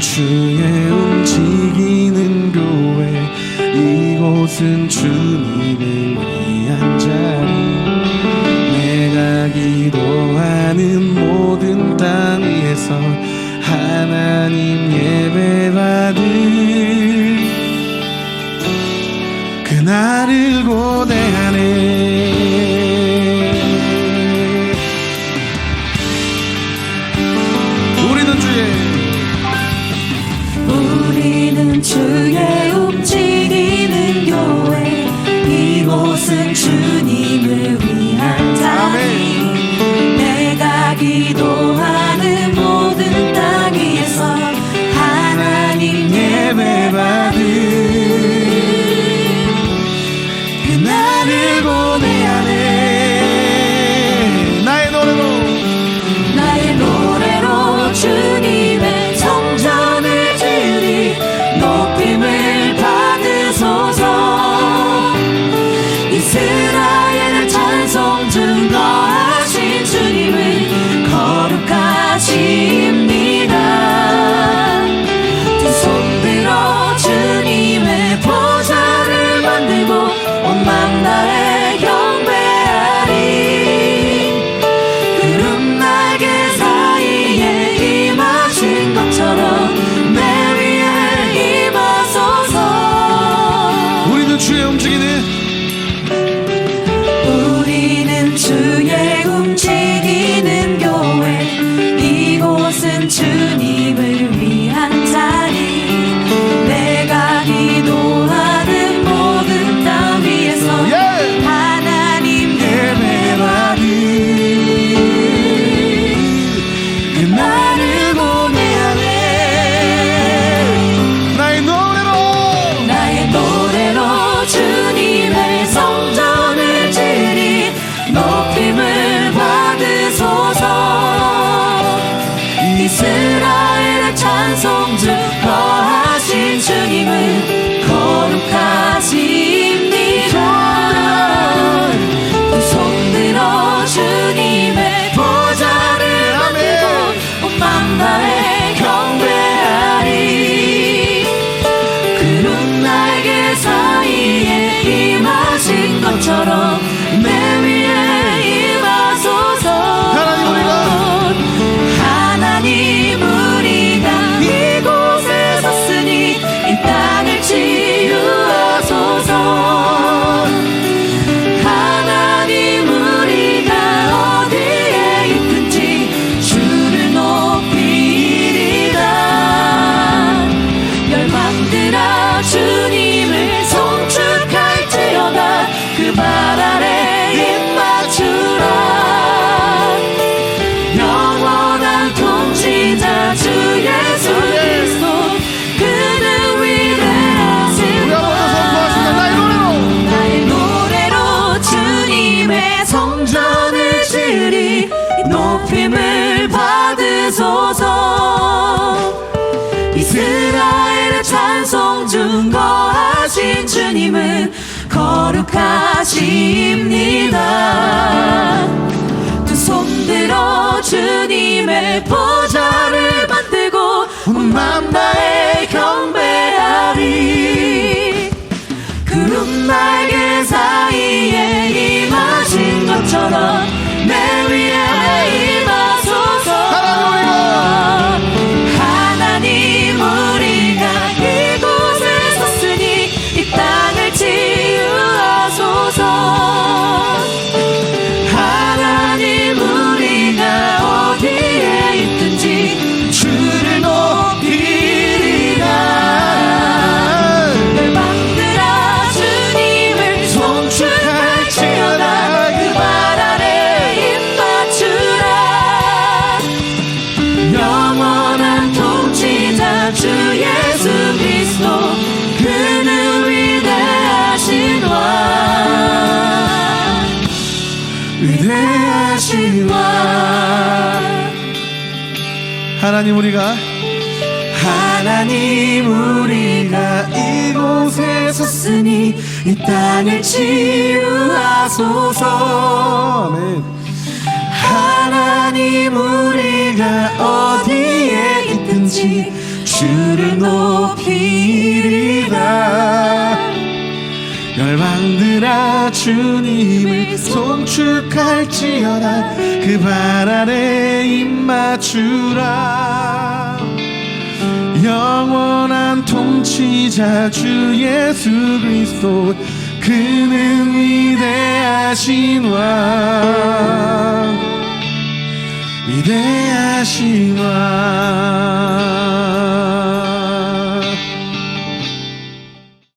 주의 움직이는 교회 이곳은 주님을 위한 자리. 내가 기도 주의 움직이는 교회 이곳은 주님을 위한 자리 내가 기도하 거룩하십니다. 두 손 들어 주님의 보좌. 주 예수 그리스도 그는 위대하신 와 위대하신 와 하나님 우리가 하나님 우리가 이곳에 섰으니 이 땅을 치유하소서. 아멘. 하나님 우리가 어디에 있든지 주를 높이리라. 열방들아 주님을 송축할지어다. 그 발 아래 입맞추라. 영원한 통치자 주 예수 그리스도 그는 위대하신 왕. 위대하신 왕